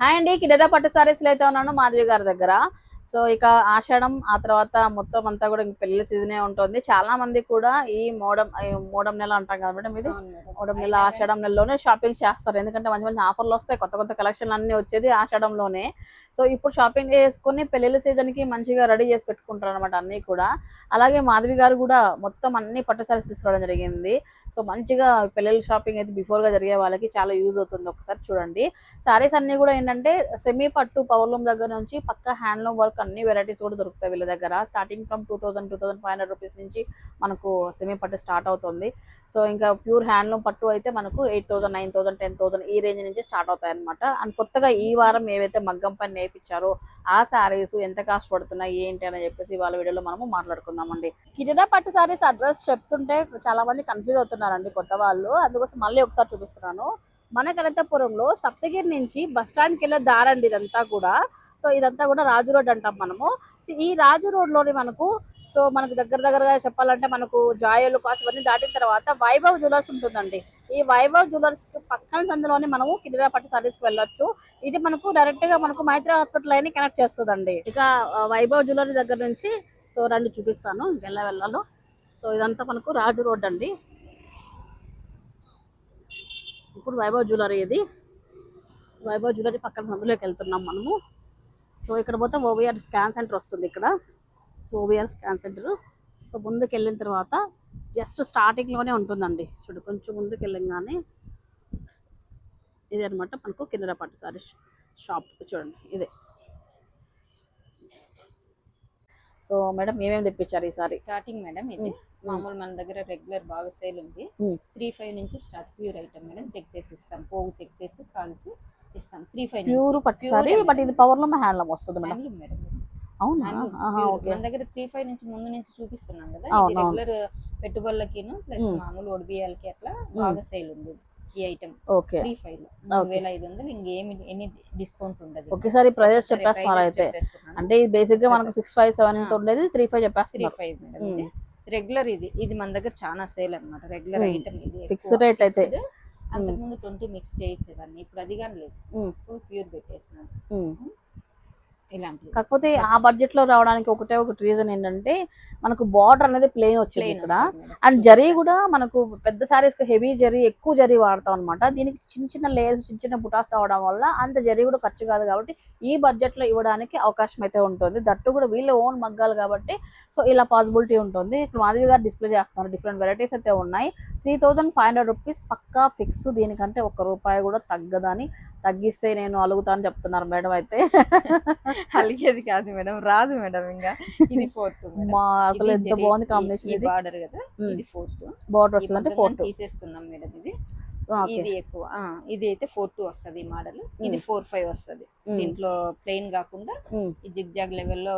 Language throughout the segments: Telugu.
హాయ్ అండి కిడెరా పట్టు సారీస్లో అయితే ఉన్నాను మాధవి గారి దగ్గర. సో ఇక ఆషాఢం ఆ తర్వాత మొత్తం అంతా కూడా ఇంక పెళ్ళి సీజనే ఉంటుంది. చాలా మంది కూడా ఈ మోడం మోడం నెల అంటాం కదా మేడం ఇది? మోడం. నెల ఆషాఢం నెలలోనే షాపింగ్ చేస్తారు. ఎందుకంటే మంచి మంచి ఆఫర్లు వస్తాయి. కొత్త కొత్త కలెక్షన్ అన్ని వచ్చేది ఆషాఢంలోనే. సో ఇప్పుడు షాపింగ్ చేసుకుని పెళ్ళిళ్ళ సీజన్కి మంచిగా రెడీ చేసి పెట్టుకుంటారు అనమాట అన్ని కూడా. అలాగే మాధవి గారు కూడా మొత్తం అన్ని పట్టు సారీస్ తీసుకోవడం జరిగింది. సో మంచిగా పెళ్ళిళ్ళ షాపింగ్ అయితే బిఫోర్గా జరిగే వాళ్ళకి చాలా యూజ్ అవుతుంది. ఒకసారి చూడండి. సారీస్ అన్ని కూడా ఏంటంటే సెమీ పట్టు పవర్లూమ్ దగ్గర నుంచి పక్క హ్యాండ్లూమ్ వర్క్ అన్ని వెరైటీస్ కూడా దొరుకుతాయి వీళ్ళ దగ్గర. Starting from two thousand two thousand five hundred rupees నుంచి మనకు సెమీ పట్టు స్టార్ట్ అవుతుంది. సో ఇంకా ప్యూర్ హ్యాండ్లూమ్ పట్టు అయితే మనకు eight thousand nine thousand ten thousand ఈ రేంజ్ నుంచి స్టార్ట్ అవుతాయి అనమాట అండ్ కొత్తగా ఈ వారం ఏవైతే మగ్గం పని నేర్పించారో ఆ శారీస్ ఎంత కాస్ట్ పడుతున్నాయి ఏంటి అని చెప్పేసి వాళ్ళ వీడియోలో మనము మాట్లాడుకుందామండి. కిరిడా పట్టు శారీస్ అడ్రస్ చెప్తుంటే చాలా మంది కన్ఫ్యూజ్ అవుతున్నారండి కొత్త వాళ్ళు. అందుకోసం మళ్ళీ ఒకసారి చూపిస్తున్నాను. మన కనకపురంలో సప్తగిరి నుంచి బస్ వెళ్ళే దారండి ఇదంతా కూడా. సో ఇదంతా కూడా రాజు రోడ్ అంటాం మనము. సో ఈ రాజు రోడ్లోని మనకు సో మనకు దగ్గర దగ్గరగా చెప్పాలంటే మనకు జాయలు కాసు ఇవన్నీ దాటిన తర్వాత వైభవ్ జ్యువెలర్స్ ఉంటుందండి. ఈ వైభవ్ జ్యువెలర్స్ పక్కన సందులోనే మనము కిరిరా పట్టు సారీస్కి వెళ్ళొచ్చు. ఇది మనకు డైరెక్ట్గా మనకు మైత్రి హాస్పిటల్ అయినా కనెక్ట్ చేస్తుందండి. ఇక వైభవ్ జ్యువెలరీ దగ్గర నుంచి సో రండి చూపిస్తాను వెళ్ళ వెళ్ళాలో. సో ఇదంతా మనకు రాజు రోడ్ అండి. ఇప్పుడు వైభవ్ జ్యువెలరీ ఇది. వైభవ్ జ్యువెలరీ పక్కన సందులోకి వెళ్తున్నాం మనము. సో ఇక్కడ పోతే ఓవిఆర్ స్కాన్ సెంటర్ వస్తుంది ఇక్కడ. So OVR scan centre. So ముందుకు వెళ్ళిన తర్వాత జస్ట్ స్టార్టింగ్లోనే ఉంటుందండి. చూడు కొంచెం ముందుకు వెళ్ళంగానే ఇది అనమాట మనకు కింద పట్టు సారీ షాప్. చూడండి ఇదే. సో మేడం ఏమేమి తెప్పించారు ఈసారి స్టార్టింగ్ మేడం ఇది. మామూలు మన దగ్గర రెగ్యులర్ బాగా సేల్ ఉంది. త్రీ ఫైవ్ నుంచి start pure item madam. Check చేసి ఇస్తాం. పోగు చెక్ చేసి కాల్చి ఇస్తాం. త్రీ ఫైవ్ ప్యూర్ పట్టు సారీ బట్ ఇది పవర్లో హ్యాండ్లూమ్ వస్తుంది మేడం. మేడం అవునా. ఓకే. మన దగ్గర త్రీ ఫైవ్ నుంచి ముందు నుంచి చూపిస్తున్నాం కదా. రెగ్యులర్ పెట్టుబడులకి ప్లస్ మ్మ్. మామూలు ఒడిబియాలకి అట్లా బాగా సేల్ ఉంది. ఈ ఐటమ్ ఓకే త్రీ ఫైవ్లో మూడు వేల ఐదు వందలు ఇంకేమి ఎన్ని డిస్కౌంట్ ఉండదు. ఒకేసారి ప్రైజెస్ చెప్పేస్తున్నారు అయితే. అంటే ఇది బేసిక్గా మనకు సిక్స్ ఫైవ్ సెవెన్. ఉండేది త్రీ ఫైవ్ త్రీ చెప్పేస్తున్నారు ఫైవ్ మేడం రెగ్యులర్ ఇది. ఇది మన దగ్గర చాలా సేల్ అన్నమాట. రెగ్యులర్. ఐటమ్ ఇది Fixed rate అయితే. అంతకుముందు ట్వంటీ మిక్స్ చేయించేదాన్ని ఇప్పుడు అది కానీ లేదు. ఇప్పుడు ప్యూర్ పెట్టేసినాను ఉమ్. ఇలాంటివి కాకపోతే ఆ బడ్జెట్లో రావడానికి ఒకటే ఒకటి రీజన్ ఏంటంటే మనకు బార్డర్ అనేది ప్లెయిన్ వచ్చింది ఇక్కడ. అండ్ జరీ కూడా మనకు పెద్ద సారీస్కి హెవీ జరీ ఎక్కువ జరీ వాడతాం అనమాట దీనికి చిన్న చిన్న లేయర్స్ చిన్న చిన్న బుటాస్ రావడం వల్ల అంత జరీ కూడా ఖర్చు కాదు కాబట్టి ఈ బడ్జెట్లో ఇవ్వడానికి అవకాశం అయితే ఉంటుంది. దట్టు కూడా వీళ్ళ ఓన్ మగ్గాలు కాబట్టి సో ఇలా పాసిబిలిటీ ఉంటుంది. ఇప్పుడు మాధవి గారు డిస్ప్లే చేస్తున్నారు. డిఫరెంట్ వెరైటీస్ అయితే ఉన్నాయి. Three thousand five hundred rupees పక్కా ఫిక్స్ దీనికంటే ఒక్క రూపాయి కూడా తగ్గదని తగ్గిస్తే నేను అలుగుతాను చెప్తున్నారు మేడం అయితే. అలిగేది కాదు మేడం రాదు మేడం ఇంకా. ఇది ఫోర్త్ మా అసలు ఎంత బాగుంది కాంబినేషన్ ఇది. బార్డర్ కదా. ఇది ఫోర్త్. బార్డర్ వస్తుంది అంటే ఫోర్ తీసేస్తున్నాం మేడం ఇది. ఇది ఎక్కువ. ఇది అయితే ఫోర్ టూ వస్తుంది ఈ మోడల్. ఇది ఫోర్ ఫైవ్ వస్తుంది. దీంట్లో ప్లెయిన్ కాకుండా ఈ జిగ్ జాగ్ లెవెల్లో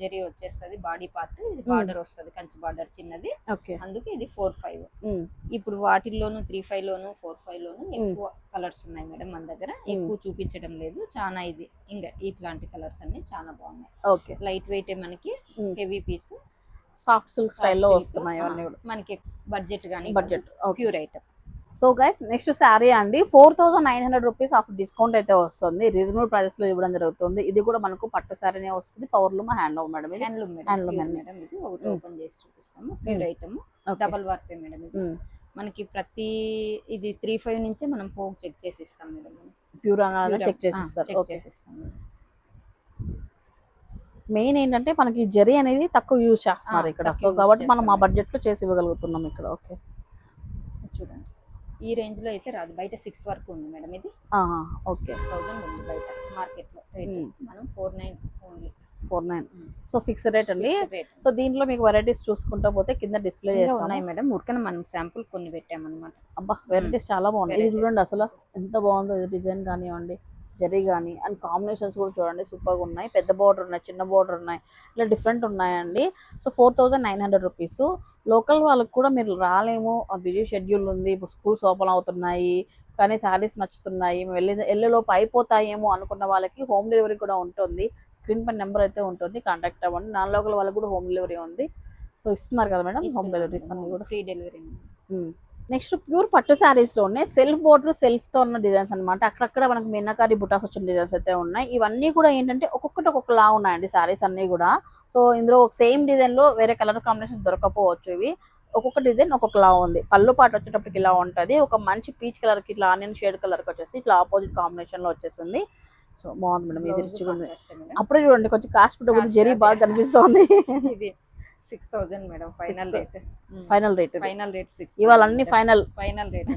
జరీ వచ్చేస్తది బాడీ పార్ట్. ఇది బార్డర్ వస్తది కంచి బార్డర్ చిన్నది. అందుకే ఇది ఫోర్ ఫైవ్. ఇప్పుడు వాటిల్లోను త్రీ ఫైవ్ లోను ఫోర్ ఫైవ్ లోను ఎక్కువ కలర్స్ ఉన్నాయి మేడం మన దగ్గర. ఎక్కువ చూపించడం లేదు. చాలా ఇది ఇంకా ఇట్లాంటి కలర్స్ అన్ని చాలా బాగున్నాయి. ఓకే. లైట్ వెయిట్ మనకి. Heavy piece. సాఫ్ట్ సిల్క్ స్టైల్లో వస్తున్నాయి అవన్నీ మనకి బడ్జెట్ గానీ budget. Pure item. So guys next sari అండి. Four thousand nine hundred rupees off discount అయితే వస్తుంది. రీజనబుల్ ప్రైసెస్లో ఇవ్వడం జరుగుతుంది. ఇది కూడా మనకు పట్టు శారీనే వస్తుంది. Power loom handloom madam. ఇది హ్యాండ్లూమ్ మేడం ఇది. ఓపెన్ చేసి చూపిస్తాము. Pure item double work madam ఇది. మనకి ప్రతి ఇది త్రీ ఫైవ్ నుంచే మనం పోగు చెక్ చేసి ఇస్తాం మేడం ప్యూర్ చెక్ చేసి ఇస్తారు. మెయిన్ ఏంటంటే మనకి జరీ అనేది తక్కువ యూజ్ చేస్తున్నారు ఇక్కడ. సో కాబట్టి మనం ఆ. బడ్జెట్లో చేసి ఇవ్వగలుగుతున్నాం ఇక్కడ. ఓకే చూడండి. ఈ రేంజ్లో అయితే రాదు. బయట సిక్స్ వరకు ఉంది మేడం ఇది. సిక్స్ థౌసండ్ ఉంది బయట మార్కెట్లో. మనం four nine only four nine so fixed rate అండి. సో దీంట్లో మీకు వెరైటీస్ చూసుకుంటా పోతే కింద డిస్ప్లే చేస్తాం ఉన్నాయి మేడం. ఊరికనే మనం శాంపుల్ కొన్ని పెట్టామన్నమాట. అబ్బా వెరైటీస్ చాలా ఇది Varieties. చూడండి అసలు ఎంత బాగుందో ఇది డిజైన్ కానివ్వండి. జరీ కానీ అండ్ కాంబినేషన్స్ కూడా చూడండి సూపర్గా ఉన్నాయి. పెద్ద బార్డర్ ఉన్నాయి చిన్న బార్డర్ ఉన్నాయి ఇలా డిఫరెంట్ ఉన్నాయండి. So four thousand nine hundred rupees. Local వాళ్ళకి కూడా మీరు రాలేము. బిజీ షెడ్యూల్ ఉంది. ఇప్పుడు స్కూల్స్ ఓపెన్ అవుతున్నాయి. కానీ శారీస్ నచ్చుతున్నాయి. వెళ్ళి వెళ్ళేలోపు అయిపోతాయేమో అనుకున్న వాళ్ళకి హోమ్ డెలివరీ కూడా ఉంటుంది. స్క్రీన్ పైన నెంబర్ అయితే ఉంటుంది. కాంటాక్ట్ అవ్వండి. నాన్ లోకల్ వాళ్ళకి కూడా హోమ్ డెలివరీ ఉంది. సో ఇస్తున్నారు కదా మేడం హోమ్ డెలివరీస్ అన్ని కూడా. Free delivery. నెక్స్ట్ ప్యూర్ పట్టు శారీస్లోనే సెల్ఫ్ బోర్డర్ సెల్ఫ్తో ఉన్న డిజైన్స్ అన్నమాట. అక్కడక్కడ మనకు మీనాకారి బుటాస్ వచ్చిన డిజైన్స్ అయితే ఉన్నాయి. ఇవన్నీ కూడా ఏంటంటే ఒక్కొక్కటి ఒక్కొక్కలా ఉన్నాయండి శారీస్ అన్ని కూడా. సో ఇందులో ఒక సేమ్ డిజైన్లో వేరే కలర్ కాంబినేషన్స్ దొరకపోవచ్చు ఇవి. ఒక్కొక్క డిజైన్ ఒక్కొక్కలా ఉంది. పళ్ళు పాటు వచ్చేటప్పటికి ఇలా ఉంటది. ఒక మంచి పీచ్ కలర్కి ఇట్లా ఆనియన్ షేడ్ కలర్కి వచ్చేసి ఇట్లా ఆపోజిట్ కాంబినేషన్లో వచ్చేసింది. సో బాగుంది మేడం. ఇది రిచ్గా ఉంది. అప్పుడే చూడండి కొంచెం కాస్ట్ కూడా జరీ బాగా కనిపిస్తుంది. ఇది six thousand madam final rate final rate final rate six ఇవాళ అన్ని final final rate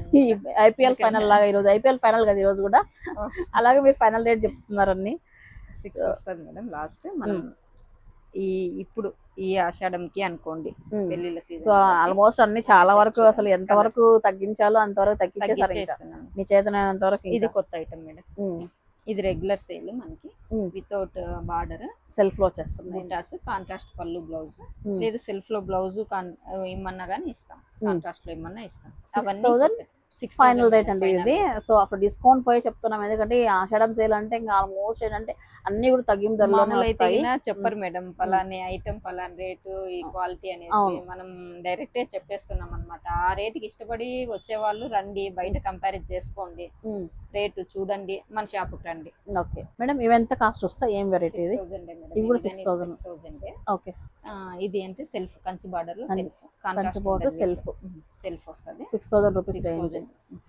IPL final లాగా ఈరోజు ఐపీఎల్ ఫైనల్ కదా ఈరోజు కూడా. అలాగే మీరు ఫైనల్ రేట్ చెప్తున్నారు అన్ని. సిక్స్ వస్తుంది మేడం లాస్ట్ మనం ఈ ఇప్పుడు ఈ ఆషాఢంకి అనుకోండి పెళ్ళిళ్ళ సో సీజన్ ఆల్మోస్ట్ అన్ని చాలా వరకు అసలు ఎంత వరకు తగ్గించాలో అంతవరకు తగ్గించేసారు ఇంకా. మీ చేతనైనంత వరకు ఇది కొత్త ఐటమ్ మేడం. ఇది రెగ్యులర్ సేల్ మనకి. వితౌట్ బార్డర్ సెల్ఫ్లో వచ్చేస్తుంది బూటాస్ కాంట్రాస్ట్ పళ్ళు బ్లౌజ్. లేదు సెల్ఫ్లో బ్లౌజ్ ఇమ్మన్నా గానీ ఇస్తాం. కాంట్రాస్ట్లో ఇమ్మన్నా ఇస్తాం. 6,000 సిక్స్ ఫైనల్ రేట్ అండి ఇది. సో అప్పుడు డిస్కౌంట్ పోయి చెప్తున్నాం. ఎందుకంటే ఆషాఢం సేల్ అంటే ఇంకా ఆల్మోస్ట్ ఏంటంటే అన్ని కూడా తగ్గింపు ధరలోనే వస్తాయి. చెప్పరు మేడం. పలాని ఐటమ్ పలాని రేటు ఈ క్వాలిటీ అనేసి అవును. మనం డైరెక్ట్ చెప్పేస్తున్నాం అనమాట ఆ రేటుకి ఇష్టపడి వచ్చే వాళ్ళు రండి బయట కంపారిజ్ చేసుకోండి. రేటు చూడండి మన షాపుకి రండి. ఓకే. మేడం ఇవి ఎంత కాస్ట్ వస్తాయి? ఏం వెరైటీ ఇది? 6,000 ఏ మేడం. ఇవి కూడా ఇది 6,000. 6,000 ఏ. ఓకే. ఇది అంటే సెల్ఫ్ కంచి బార్డర్లో self. Kanchi border self. Self. వస్తుంది. Six thousand rupees range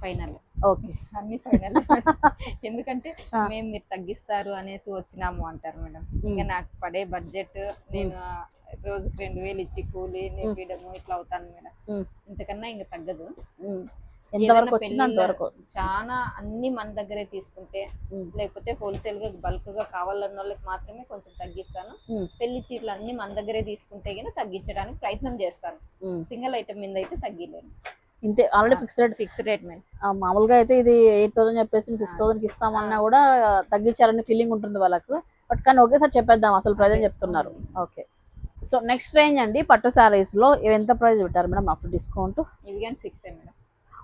final okay. అన్ని ఫైనల్ ఎందుకంటే. మేము మీరు తగ్గిస్తారు అనేసి వచ్చినాము అంటారు మేడం. ఇంకా నాకు పడే బడ్జెట్ నేను రోజుకి రెండు వేలు ఇచ్చి కూలి నేర్పించడము ఇట్లా అవుతాను మేడం. ఇంతకన్నా ఇంకా తగ్గదు. ఎంతవరకు వచ్చింది అంతవరకు చాలా అన్ని మన దగ్గరే తీసుకుంటే. లేకపోతే హోల్సేల్గా బల్క్గా కావాలన్న వాళ్ళకి మాత్రమే కొంచెం తగ్గిస్తాను. పెళ్ళి చీరలు అన్ని మన దగ్గరే తీసుకుంటే గిన తగ్గించడానికి ప్రయత్నం చేస్తాను. సింగిల్ ఐటమ్ మీద అయితే తగ్గిలేను. ఇంతే already fix rate fix rate madam. మామూలుగా అయితే ఇది ఎయిట్ థౌసండ్ చెప్పేసి సిక్స్ థౌసండ్కి ఇస్తామన్నా కూడా తగ్గించారని ఫీలింగ్ ఉంటుంది వాళ్ళకు. బట్ కానీ ఒకేసారి చెప్పేద్దాం అసలు ప్రైజ్ చెప్తున్నారు. ఓకే సో నెక్స్ట్ రేంజ్ అండి పట్టు సారీస్లో ఇవి ఎంత ప్రైస్ పెట్టారు మేడం? ఆఫ్టర్ డిస్కౌంట్ ఇవి కానీ సిక్స్ మేడం.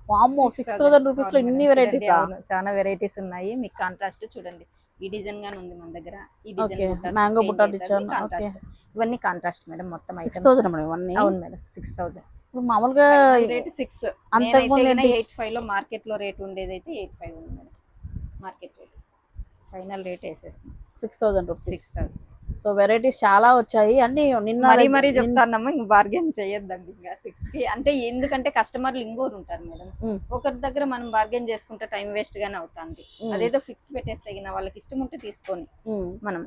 వామ్మో సిక్స్ థౌసండ్ రూపీస్లో ఇన్ని. వెరైటీస్ చాలా వెరైటీస్ ఉన్నాయి. మీకు కాంట్రాస్ట్ చూడండి. ఈ డిజైన్ గానే ఉంది మన దగ్గర. ఈ డిజైన్ మ్యాంగో change బుట్టా అవుతుంది, ఇచ్చాను. ఇవన్నీ కాంట్రాస్ట్ మేడం మొత్తం సిక్స్. థౌసండ్ మేడం ఇవన్నీ? అవును మేడం సిక్స్ థౌసండ్ ఇప్పుడు మామూలుగా రేట్ సిక్స్ అంతకుముందు ఎయిట్ ఫైవ్లో మార్కెట్లో రేట్ ఉండేది అయితే ఎయిట్ ఫైవ్ ఉంది madam market rate final rate వేసేస్తాం six thousand rupees six thousand so varieties చాలా వచ్చాయి అన్ని నిన్న మరీ మరీ చెప్తానమ్మా ఇంక బార్గెన్ చేయొద్దండి ఇంకా సిక్స్కి అంటే ఎందుకంటే కస్టమర్లు ఇంకోరు ఉంటారు మేడం. ఒకరి దగ్గర మనం బార్గెన్ చేసుకుంటే టైం వేస్ట్ గానే అవుతుంది. అదేదో ఫిక్స్ పెట్టేస్తే వాళ్ళకి ఇష్టం ఉంటే తీసుకొని. మనం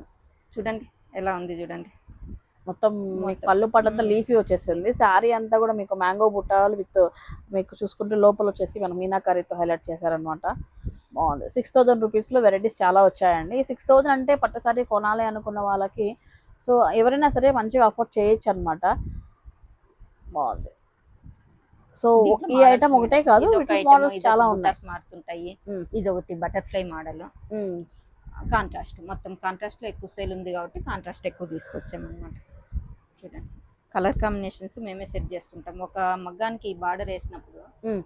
చూడండి ఎలా ఉంది చూడండి మొత్తం. పళ్ళు మ్మ్. లీఫీ వచ్చేసింది శారీ అంతా కూడా మీకు మ్యాంగో బుట్టాలు విత్ మీకు చూసుకుంటే లోపల వచ్చేసి మనం మీనాకారీతో హైలైట్ చేశారనమాట బాగుంది. సిక్స్ థౌజండ్ రూపీస్లో వెరైటీస్ చాలా వచ్చాయండి. సిక్స్ థౌజండ్ అంటే పట్టు శారీ కొనాలి అనుకున్న వాళ్ళకి సో ఎవరైనా సరే మంచిగా అఫోర్డ్ చేయొచ్చు అనమాట బాగుంది. సో ఈ ఐటమ్. ఒకటే కాదు మోడల్స్ చాలా ఉన్నాయి. మారుతుంటాయి. ఇది ఒకటి బటర్ఫ్లై మోడల్. కాంట్రాస్ట్ మొత్తం కాంట్రాస్ట్లో ఎక్కువ సేల్ ఉంది కాబట్టి కాంట్రాస్ట్ ఎక్కువ తీసుకొచ్చాం అనమాట చూడండి. కలర్ కాంబినేషన్స్ మేమే సెట్ చేసుకుంటాం ఒక మగ్గానికి బార్డర్ వేసినప్పుడు.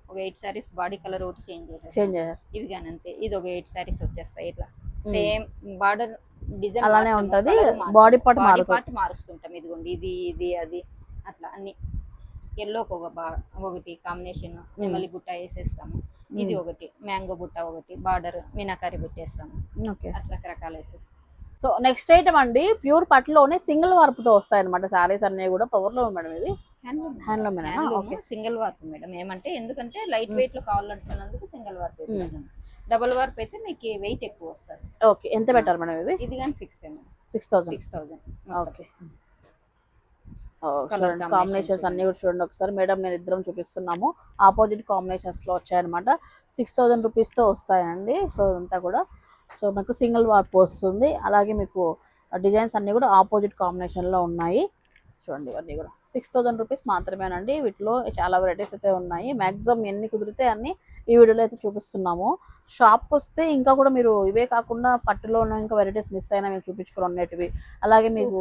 ఒక ఎయిట్ సారీస్ బాడీ కలర్ ఒకటి చేంజ్ చేసేస్తాం. చేసేస్తాం. ఇవి కానీ అంతే. ఇది ఒక ఎయిట్ సారీస్ వచ్చేస్తాయి ఇట్లా. సేమ్ బార్డర్ డిజైన్ అలానే ఉంటది, body part మారుతుంది. పార్ట్ మారుస్తుంటాం. ఇదిగోండి ఇది ఇది అది అట్లా అన్ని. ఎల్లోకి ఒక బా ఒకటి కాంబినేషన్. నెమలి బుట్ట వేసేస్తాము. ఇది. ఒకటి. మ్యాంగో బుట్ట ఒకటి. బార్డర్ మీనాకారి పెట్టేస్తాము అట్లా రకరకాలు వేసేస్తాం. సో నెక్స్ట్ ఐటమ్ అండి ప్యూర్ పట్టులోనే సింగిల్తో వస్తాయి అనమాట సారీస్ అన్ని కూడా. పవర్లో మేడం ఇది handloom handloom okay. Single warp madam. ఏమంటే ఎందుకంటే లైట్ వెయిట్లో కావాలంటున్నందుకు సింగిల్ వార్ప్. డబుల్ వార్ప్ అయితే మీకు వెయిట్ ఎక్కువ వస్తుంది. ఓకే. ఎంత పెట్టారు మేడం ఇవి? ఇది కానీ six six thousand six thousand okay. చూడండి కాంబినేషన్స్ అన్ని కూడా చూడండి. ఒకసారి మేడం నేను ఇద్దరం చూపిస్తున్నాము. ఆపోజిట్ కాంబినేషన్స్లో వచ్చాయన్నమాట. సిక్స్ థౌజండ్ రూపీస్తో వస్తాయండి. సో ఇదంతా కూడా సో మీకు సింగిల్ వార్ప్ వస్తుంది. అలాగే మీకు డిజైన్స్ అన్ని కూడా ఆపోజిట్ కాంబినేషన్లో ఉన్నాయి. చూడండి ఇవన్నీ కూడా. సిక్స్ థౌజండ్ రూపీస్ మాత్రమేనండి. వీటిలో చాలా వెరైటీస్ అయితే ఉన్నాయి. మ్యాక్సిమం ఎన్ని కుదిరితే అన్ని ఈ వీడియోలో అయితే చూపిస్తున్నాము. షాప్కి వస్తే ఇంకా కూడా మీరు ఇవే కాకుండా పట్టులో ఉన్న ఇంకా వెరైటీస్ మిస్ అయినా మేము చూపించుకుని ఉన్నటివి అలాగే మీకు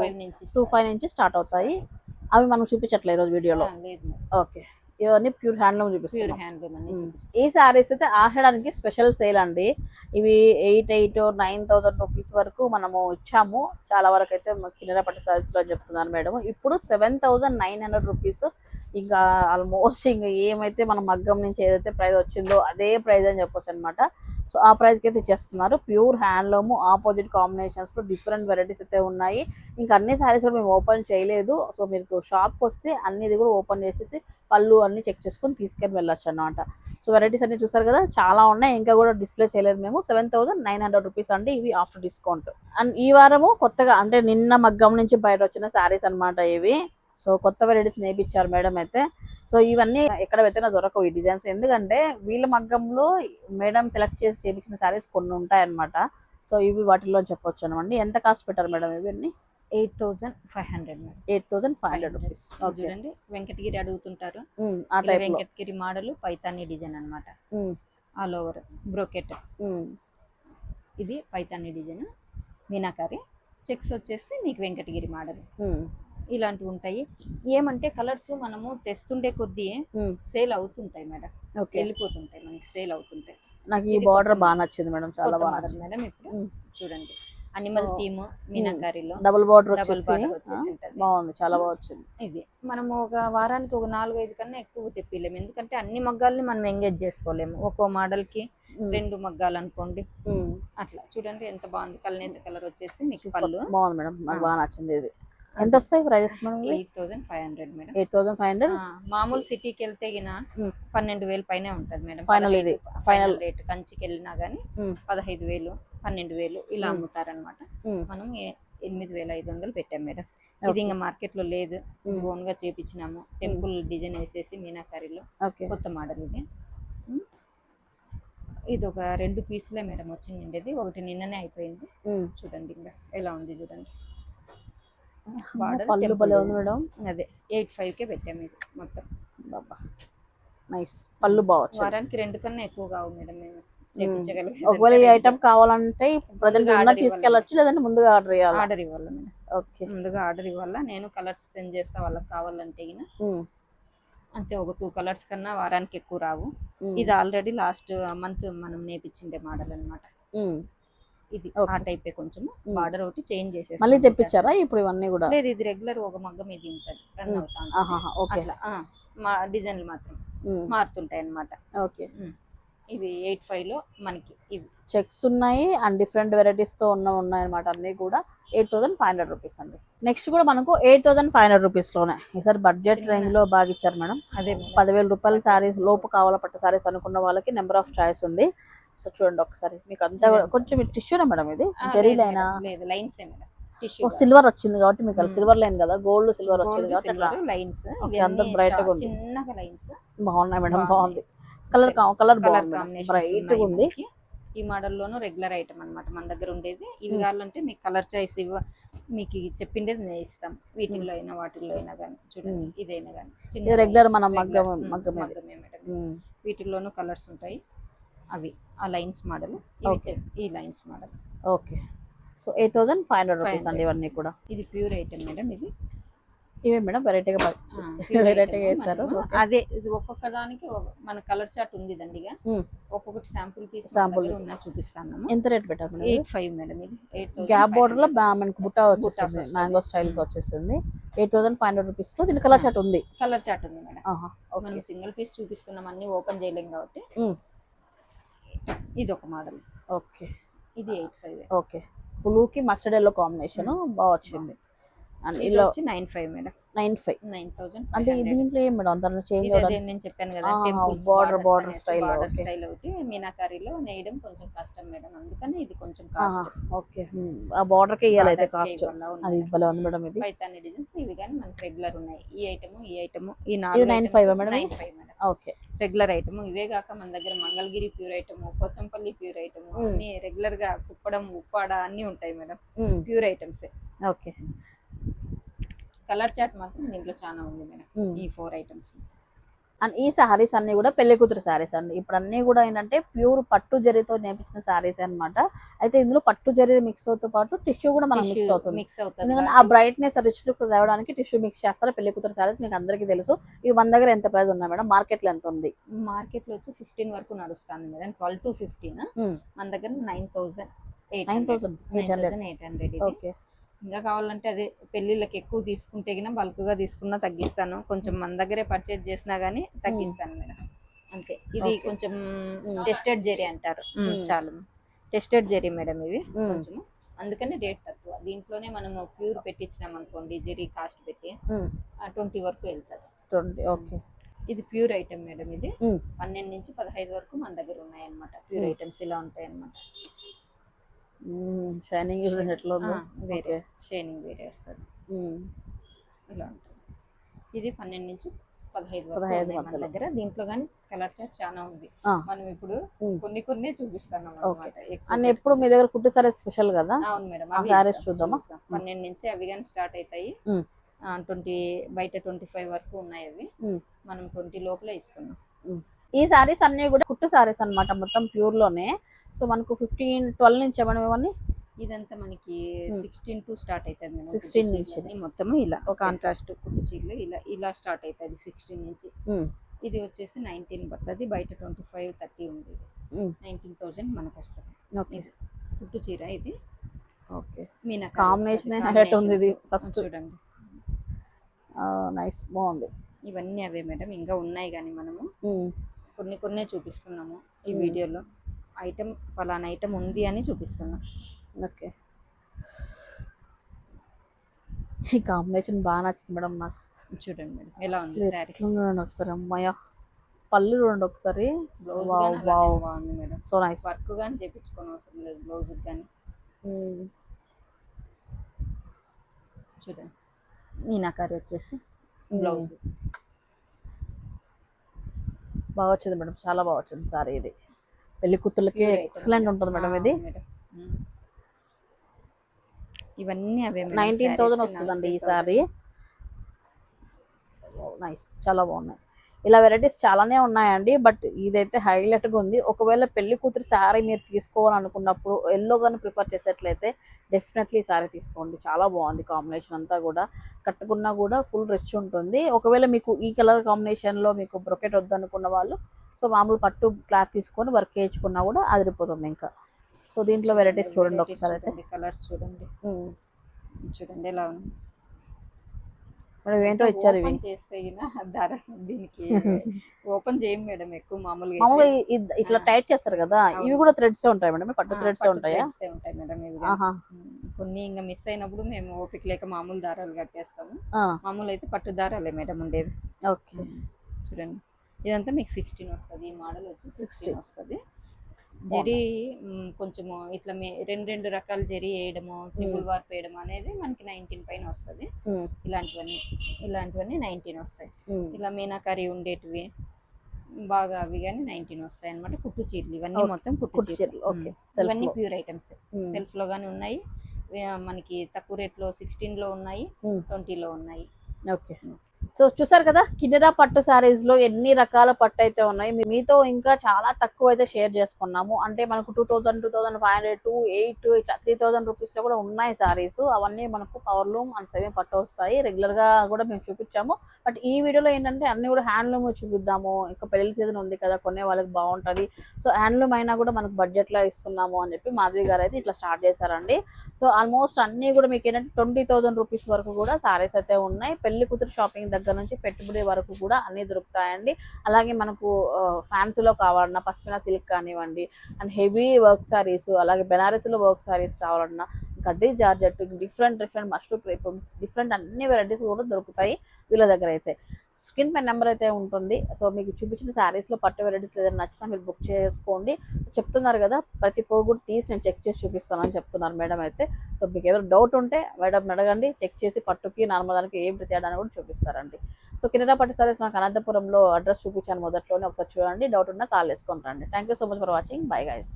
టూ ఫైవ్ నుంచి స్టార్ట్ అవుతాయి. అవి మనం చూపించట్లేదు ఈరోజు వీడియోలో. ఓకే ఇవన్నీ ప్యూర్ హ్యాండ్లూమ్ ప్యూర్ చూపిస్తున్నాం హ్యాండ్లూమ్ అన్ని మ్మ్. చూపిస్తాం ఈ శారీస్ అయితే ఆడడానికి స్పెషల్ సేల్ అండి. ఇవి eight eight nine thousand rupees వరకు మనము ఇచ్చాము. చాలా వరకు అయితే కిన్నెర పట్టు శారీస్లో చెప్తున్నాను మేడం. ఇప్పుడు seven thousand nine hundred rupees ఇంకా ఆల్మోస్ట్ ఇంకా ఏమైతే మన మగ్గం నుంచి ఏదైతే ప్రైస్ వచ్చిందో అదే ప్రైజ్ అని చెప్పొచ్చు అనమాట సో ఆ ప్రైస్కి అయితే ఇచ్చేస్తున్నారు ప్యూర్ హ్యాండ్లూమ్ ఆపోజిట్ కాంబినేషన్స్లో డిఫరెంట్ వెరైటీస్ అయితే ఉన్నాయి. ఇంకా అన్ని శారీస్ కూడా మేము ఓపెన్ చేయలేదు. సో మీరు షాప్కి వస్తే అన్నిది కూడా ఓపెన్ చేసేసి పళ్ళు అన్ని చెక్ చేసుకుని తీసుకెళ్ళి వెళ్ళొచ్చు అనమాట సో వెరైటీస్ అన్ని చూసారు కదా? చాలా ఉన్నాయి. ఇంకా కూడా డిస్ప్లే చేయలేదు మేము. Seven thousand nine hundred rupees అండి ఇవి ఆఫ్టర్ డిస్కౌంట్ అండ్ ఈ వారము కొత్తగా అంటే నిన్న మగ్గం నుంచి బయట వచ్చిన శారీస్ అన్నమాట ఇవి. సో కొత్త వెరైటీస్ నేర్పించారు మేడం అయితే. సో ఇవన్నీ ఎక్కడ పెట్టినా దొరకవు ఈ డిజైన్స్. ఎందుకంటే వీళ్ళ మగ్గంలో మేడం సెలెక్ట్ చేసి చేపించిన శారీస్ కొన్ని ఉంటాయన్నమాట. సో ఇవి వాటిలో చెప్పొచ్చు అనమాట. ఎంత కాస్ట్ పెట్టారు మేడం ఇవన్నీ? Eight thousand five hundred madam. Eight thousand five hundred rupees. చూడండి వెంకటగిరి అడుగుతుంటారు. వెంకటగిరి మోడల్ పైతాని డిజైన్ అన్నమాట. Um, all over brocade. ఇది పైతాని డిజైన్. మీనాకారి. చెక్స్ వచ్చేసి మీకు వెంకటగిరి మోడల్. ఇలాంటివి ఉంటాయి. ఏమంటే కలర్స్ మనము తెస్తుండే కొద్దీ. సేల్ అవుతుంటాయి మేడం. ఓకే. వెళ్ళిపోతుంటాయి మనకి సేల్ అవుతుంటాయి. నాకు ఈ బార్డర్ బాగా నచ్చింది మేడం చాలా బాగా మేడం ఇప్పుడు. చూడండి. Animal theme మీనాకారిలో. Double border. బాగుంది చాలా బాగా వచ్చింది. ఇది. మనము ఒక వారానికి ఒక నాలుగు ఐదు కన్నా ఎక్కువ తెప్పిలేము. ఎందుకంటే అన్ని మగ్గాల్ని మనం ఎంగేజ్ చేసుకోలేము. ఒక్కో మోడల్కి రెండు మగ్గాలు అనుకోండి. అట్లా. చూడండి ఎంత బాగుంది. కలనేత కలర్ వచ్చేసి మీకు. పళ్ళు. బాగుంది మేడం. నాకు. బాగా నచ్చింది ఇది. ఎంత వస్తాయి prices madam eight thousand five hundred madam eight thousand five hundred మామూలు సిటీకి వెళ్తే గిన. పన్నెండు వేలు పైనే ఉంటది మేడం Final ఇది. ఫైనల్ రేట్ కంచికి వెళ్ళినా గానీ. పదహైదు వేలు పన్నెండు వేలు ఇలా. అమ్ముతారనమాట. మనం ఎనిమిది వేల ఐదు వందలు పెట్టాం మేడం. ఇది ఇంకా మార్కెట్లో లేదు. ఓన్గా చేపించినాము టెంపుల్ డిజైన్ వేసేసి మీనాకారిలో కొత్త మోడల్ ఇది. ఇది ఒక రెండు పీసులే మేడం వచ్చింది ఒకటి నిన్ననే అయిపోయింది. చూడండి ఇంకా ఎలా ఉంది చూడండి పళ్ళు temple భలే design. ఉంది మేడం. అదే ఎయిట్ పెట్టాము ఇది మొత్తం. బాబా నైస్ పళ్ళు వారానికి రెండు కన్నా ఎక్కువ కావు మేడం మేము. చేపించగలిగే. ఒకవేళ ఈ ఐటమ్ కావాలంటే ఉన్న order తీసుకెళ్ళొచ్చు లేదంటే ముందుగా ఆర్డర్ చేయాలి ఆర్డర్ ఇవ్వాలి ఓకే. ముందుగా ఆర్డర్ ఇవ్వాలా? నేను కలర్స్ సెండ్ చేస్తా వాళ్ళకి కావాలంటే. అంతే ఒక టూ కలర్స్ కన్నా వారానికి ఎక్కువ రావు. ఇది ఆల్రెడీ లాస్ట్ మంత్ మనం నేర్పించిండే మోడల్ అన్నమాట. ఉమ్. ఇది. ఆ టైపే కొంచెం ఉమ్. బార్డర్ ఒకటి చేంజ్ చేసేసి మళ్ళీ తెప్పించారా? ఇప్పుడు ఇవన్నీ కూడా? లేదు ఇది రెగ్యులర్ ఒక మగ్గం ఇది ఉంటుంది. రన్ ఉమ్. అవుతా ఆహాహా, ఓకే అట్లా ఆ, మా డిజైన్లు మాత్రం ఉమ్. మారుతుంటాయి అన్నమాట. ఓకే ఇవి ఎయిట్ ఫైవ్లో మనకి ఇవి. చెక్స్ ఉన్నాయి అండ్ డిఫరెంట్ వెరైటీస్తో ఉన్న ఉన్నాయి అనమాట అన్ని కూడా. Eight thousand five hundred rupees అండి. నెక్స్ట్ కూడా మనకు ఎయిట్ థౌసండ్ ఫైవ్ హండ్రెడ్ రూపీస్లోనే ఈసారి బడ్జెట్ చిన్న- రేంజ్లో బాగా ఇచ్చారు మేడం. అదే. పదివేల రూపాయల శారీస్ లోపు కావాల పట్ట శారీస్ అనుకున్న వాళ్ళకి నెంబర్ ఆఫ్ చాయిస్ ఉంది. సో చూడండి ఒకసారి. మీకు అంతా కొంచెం టిష్యూనా మేడం ఇది? ఆ, జరీ లేదు లైనా మేడం, లేదు లైన్స్ సిల్వర్ వచ్చింది కాబట్టి మీకు. సిల్వర్ లైన్ కదా? గోల్డ్ సిల్వర్ వచ్చింది కాబట్టి అట్లా. లైన్స్ అంత bright గా ఉంది. బాగున్నాయి మేడం బాగుంది. కలర్ కలర్ బాగుంది బ్రైట్గా ఉంది. ఈ మోడల్ లోను రెగ్యులర్ ఐటమ్ అన్నమాట మన దగ్గర ఉండేది. ఇవి. కావాలంటే మీకు కలర్ చాయిస్ ఇవ్వ మీకు చెప్పిండేది నేను ఇస్తాం. వీటిల్లో అయినా వాటిల్లో అయినా కానీ చూడండి. ఇదైనా కానీ regular మనం మగ్గం- మగ్గం. వీటిల్లోనూ కలర్స్ ఉంటాయి. అవి ఆ లైన్స్ మోడల్. ఈ lines model. Okay. So eight thousand five hundred rupees 500. అండి ఇవన్నీ కూడా. ఇది ప్యూర్ ఐటమ్ మేడం ఇది. ఇవే మేడం వెరైటీగా ఆ, pure Variety item. గా వేశారు. మనము Okay. అదే ఇది ఒక్కొక్క దానికి మన కలర్ చార్ట్ ఉంది దండిగా. ఒక్కొక్కటి శాంపుల్ పీస్. ఉన్నా చూపిస్తాను ఎంత రేట్ పెట్టారు ఎయిట్ ఫైవ్ మేడం ఇది గ్యాప్ బోర్డర్లో మనకి బుట్ట వచ్చేస్తుంది. Mango style. వచ్చేస్తుంది ఎయిట్ థౌసండ్ ఫైవ్ హండ్రెడ్ రూపీస్లో దీని కలర్ ఆ. షర్ట్ ఉంది కలర్ చార్ట్ ఉంది మేడం మనం సింగిల్ పీస్ చూపిస్తున్నాం అన్ని ఓపెన్ చేయలేం కాబట్టి. ఇది ఒక మోడల్ ఓకే ఇది ఎయిట్ ఫైవ్ ఓకే బ్లూకి మస్టర్డ్ ఎల్లో కాంబినేషన్ బాగా వచ్చింది ఇలా వచ్చి nine five madam. Nine five nine thousand అంటే దీంట్లో ఏం మేడం? దాంట్లో చేంజ్ ఇది అదే అవ్వడానికి నేను చెప్పాను కదా style, బార్డర్ okay. స్టైల్ ఒకటి మీనాకారిలో నేయడం కొంచెం కష్టం మేడం. అందుకని ఇది కొంచెం ఓకే ఉమ్. ఆ బార్డర్కి ఇవ్వాలి అయితే కాస్ట్ అది భలే ఉంది మేడం ఇది. పైతాని డిజైన్స్ ఇవి కానీ మనకి రెగ్యులర్ ఉన్నాయి. ఈ ఐటమ్ ఈ ఐటమ్ ఈ నాలుగు 9.5 ఆ madam? Nine five madam. Okay regular item ఇవే కాక మన దగ్గర Mangalagiri pure item Pochampally pure item. అన్ని రెగ్యులర్గా కుప్పడం ఉప్పాడ అన్ని ఉంటాయి madam. Pure items okay colour chart మాత్రం దీంట్లో చాలా ఉంది మేడం. ఈ ఫోర్ ఐటమ్స్. అండ్ ఈ శారీస్ అన్ని కూడా పెళ్ళి కూతురు శారీస్ అండి. ఇప్పుడు అన్ని కూడా ఏంటంటే ప్యూర్ పట్టు జరీతో నేర్పించిన శారీస్ అన్నమాట. అయితే ఇందులో పట్టు జరీ మిక్స్ అవుతూ పాటు టిష్యూ కూడా మనకు మిక్స్ అవుతుంది. మిక్స్ అవుతుంది ఎందుకంటే ఆ బ్రైట్నెస్ రిచ్ లుక్ తేవడానికి టిష్యూ మిక్స్ చేస్తారు పెళ్ళి కూతురు శారీస్ మీకు అందరికీ తెలుసు. ఇవి మన దగ్గర ఎంత ప్రైస్ ఉన్నాయి మేడం? మార్కెట్లో ఎంత ఉంది? మార్కెట్లో వచ్చి ఫిఫ్టీన్ వరకు నడుస్తుంది మేడం. Twelve to fifteen. మన దగ్గర nine thousand eight nine thousand eight hundred eight hundred ఇది. ఓకే ఇంకా కావాలంటే అదే పెళ్ళిళ్ళకి ఎక్కువ తీసుకుంటే గిన బల్క్గా తీసుకున్నా తగ్గిస్తాను కొంచెం మన దగ్గరే పర్చేజ్ చేసినా గానీ తగ్గిస్తాను మేడం అంతే ఇది. కొంచెం. టెస్టెడ్ జెరీ అంటారు. చాలు టెస్టెడ్ జెరీ మేడం ఇవి Mm. కొంచెం అందుకని రేట్ తక్కువ దీంట్లోనే మనము ప్యూర్ పెట్టించినాం అనుకోండి జెరీ కాస్ట్ పెట్టి ట్వంటీ వరకు వెళ్తుంది ట్వంటీ ఓకే ఇది ప్యూర్ ఐటమ్ మేడం ఇది. పన్నెండు నుంచి పదహైదు వరకు మన దగ్గర ఉన్నాయన్నమాట ప్యూర్. ఐటమ్స్ ఇలా ఉంటాయి అన్నమాట షైనింగ్ ఎట్లా ఉందో? వేరే షైనింగ్ వేరే వస్తుంది. ఇలా ఉంటుంది. ఇది పన్నెండు నుంచి పదహైదు పదహైదు మన మధ్యలో. దగ్గర. దీంట్లో కానీ కలర్ చార్ట్ చాలా ఉంది. మనం ఇప్పుడు. కొన్ని కొన్ని ఎక్కువ అండ్ ఎప్పుడు మీ దగ్గర కుట్టు సారీ స్పెషల్ కదా? అవును మేడం. ఇస్తాం, చూద్దామా? పన్నెండు నుంచి అవి కానీ స్టార్ట్ అవుతాయి. ట్వంటీ బయట ట్వంటీ ఫైవ్ వరకు ఉన్నాయి అవి. మనం ట్వంటీ లోపలే ఇస్తున్నాం. ఈ సారీస్ అన్ని కూడా కుట్టు సారీస్ అన్నమాట మొత్తం ప్యూర్లోనే. సో మనకు ఫిఫ్టీన్ ట్వెల్వ్ నుంచి మనం ఇవన్నీ ఇదంతా మనకి. సిక్స్టీన్ టు స్టార్ట్ అవుతుంది మేడం. 16 కుట్టు నుంచి. మొత్తం ఇలా Okay. కాంట్రాస్ట్ కుట్టు చీరలు ఇలా ఇలా స్టార్ట్ అవుతుంది సిక్స్టీన్ నుంచి. Mm. ఇది వచ్చేసి నైన్టీన్ పడుతుంది బయట ట్వంటీ ఫైవ్ థర్టీ ఉంది. నైన్టీన్ థౌసండ్ మనకు వస్తుంది. ఓకే కుట్టు చీర ఇది. ఓకే ఏ highlight ఉంది ఇది first. చూడండి. నైస్ బాగుంది. ఇవన్నీ అవే మేడం ఇంకా ఉన్నాయి కానీ మనము. Mm. కొన్ని కొన్నే చూపిస్తున్నాము ఈ. వీడియోలో. ఐటమ్ ఫలానా ఐటమ్ ఉంది అని చూపిస్తున్నాం. ఓకే. ఈ కాంబినేషన్ బాగా నచ్చింది మేడం నాకు. చూడండి మేడం ఎలా ఉంది శారీ? చూడండి ఒకసారి అమ్మాయ పళ్ళు చూడండి ఒకసారి. బ్లౌజ్. బాగుంది మేడం. So nice. వర్క్ కానీ చేపించుకోని అవసరం లేదు బ్లౌజ్ కానీ చూడండి. మీనాకారి వచ్చేసి బ్లౌజ్ బాగా వచ్చింది మేడం చాలా బాగా వచ్చింది సారీ ఇది పెళ్ళి కూతుర్లకి. ఎక్సలెంట్ ఉంటుంది మేడం ఇది. ఇవన్నీ అవే నైన్టీన్ థౌసండ్ వస్తుందండి ఈ 19,000. సారీ నైస్ చాలా బాగున్నాయి ఇలా వెరైటీస్ చాలానే ఉన్నాయండి బట్ ఇదైతే హైలైట్గా ఉంది. ఒకవేళ పెళ్ళి కూతురు శారీ మీరు తీసుకోవాలనుకున్నప్పుడు ఎల్లో గాని ప్రిఫర్ చేసేట్లయితే డెఫినెట్లీ శారీ తీసుకోండి. చాలా బాగుంది కాంబినేషన్ అంతా కూడా. కట్టుకున్నా కూడా ఫుల్ రిచ్ ఉంటుంది. ఒకవేళ మీకు ఈ కలర్ కాంబినేషన్లో మీకు బ్రొకెట్ వద్దనుకున్న వాళ్ళు సో మామూలు పట్టు క్లాత్ తీసుకొని వర్క్ చేయించుకున్నా కూడా అదిరిపోతుంది ఇంకా. సో దీంట్లో వెరైటీస్ చూడండి ఒకసారి అయితే. కలర్స్ చూడండి. చూడండి ఎలా ఉంది. మేడం ఏంటో ఇచ్చారు ఇవి. ఓపెన్ చేస్తే గిన ధర దీనికి ఓపెన్ చేయం మేడం ఎక్కువ మామూలుగా మామూలుగా ఇట్లా. టైట్ చేస్తారు కదా. ఇవి కూడా థ్రెడ్స్ ఉంటాయి మేడం పట్టు థ్రెడ్స్ ఉంటాయా? ఉంటాయి మేడం ఇవి కొన్ని ఇంకా మిస్ అయినప్పుడు మేము ఓపిక లేక మామూలు దారాలు కట్టేస్తాము. మామూలు అయితే పట్టు దారాలే మేడం ఉండేది ఓకే. చూడండి. ఇదంతా మీకు సిక్స్టీన్ వస్తుంది ఈ మోడల్ వచ్చి 16 సిక్స్టీన్ వస్తుంది. జరీ కొంచెము ఇట్లా రెండు రెండు రకాల జరీ వేయడము త్రిపుల్ వార్ప్ వేయడం అనేది మనకి నైన్టీన్ పైన వస్తుంది. ఇలాంటివన్నీ ఇలాంటివన్నీ నైన్టీన్ వస్తాయి. ఇలా మీనాకరి ఉండేటివి బాగా అవి కానీ నైన్టీన్ వస్తాయి అనమాట కుట్టు చీరలు ఇవన్నీ. మొత్తం కుట్టు చీరలు. ఇవన్నీ. Pure items. సెల్ఫ్లో గానీ ఉన్నాయి. మనకి తక్కువ రేట్లో సిక్స్టీన్లో ఉన్నాయి ట్వంటీలో ఉన్నాయి. ఓకే. సో చూసారు కదా కిన్నెరా పట్టు శారీస్లో ఎన్ని రకాల పట్టు అయితే ఉన్నాయి మీతో ఇంకా చాలా తక్కువ అయితే షేర్ చేసుకున్నాము. అంటే మనకు two thousand two thousand five hundred two eight ఇట్లా త్రీ థౌసండ్ రూపీస్లో కూడా ఉన్నాయి సారీస్ అవన్నీ మనకు పవర్లూమ్ అండ్ సేవింగ్ పట్టు వస్తాయి. రెగ్యులర్గా కూడా మేము చూపించాము. బట్ ఈ వీడియోలో ఏంటంటే అన్ని కూడా హ్యాండ్లూమ్ చూపిద్దాము. ఇంకా పెళ్ళి సీజన్ ఉంది కదా కొనే వాళ్ళకి బాగుంటది. సో హ్యాండ్లూమ్ అయినా కూడా మనకు బడ్జెట్లో ఇస్తున్నాము అని చెప్పి మాధవి గారు అయితే ఇట్లా స్టార్ట్ చేశారండి. సో ఆల్మోస్ట్ అన్ని కూడా మీకు ఏంటంటే ట్వంటీ థౌసండ్ రూపీస్ వరకు కూడా సారీస్ అయితే ఉన్నాయి. పెళ్ళి కూతురు షాపింగ్ దగ్గర నుంచి పెట్టుబడి వరకు కూడా అన్ని దొరుకుతాయండి. అలాగే మనకు ఫ్యాన్సీలో కావాలన్నా పశ్మిన సిల్క్ కానివ్వండి అండ్ హెవీ వర్క్ సారీస్ అలాగే బెనారస్లో వర్క్ సారీస్ కావాలన్నా గడ్డి జార్జెట్ డిఫరెంట్ డిఫరెంట్ మస్టూ క్రేప్ డిఫరెంట్ అన్ని వెరైటీస్ కూడా దొరుకుతాయి వీళ్ళ దగ్గర అయితే. స్క్రీన్ పై నెంబర్ అయితే ఉంటుంది. సో మీకు చూపించిన శారీస్లో పట్టు వెరైటీస్ ఏదైనా నచ్చినా మీరు బుక్ చేసుకోండి. చెప్తున్నారు కదా ప్రతి పో కూడా తీసి నేను చెక్ చేసి చూపిస్తానని చెప్తున్నారు మేడం అయితే. సో మీకు ఏదైనా డౌట్ ఉంటే మేడం అడగండి. చెక్ చేసి పట్టుకి నార్మల్ దానికి ఏం తేడా అని కూడా చూపిస్తారండి. సో కింద పట్టు సారీస్ నాకు అనంతపురంలో అడ్రస్ చూపించాను మొదట్లోనే. ఒకసారి చూడండి. డౌట్ ఉన్నా కాల్ వేసుకొని రండి. Thank you so much for watching bye guys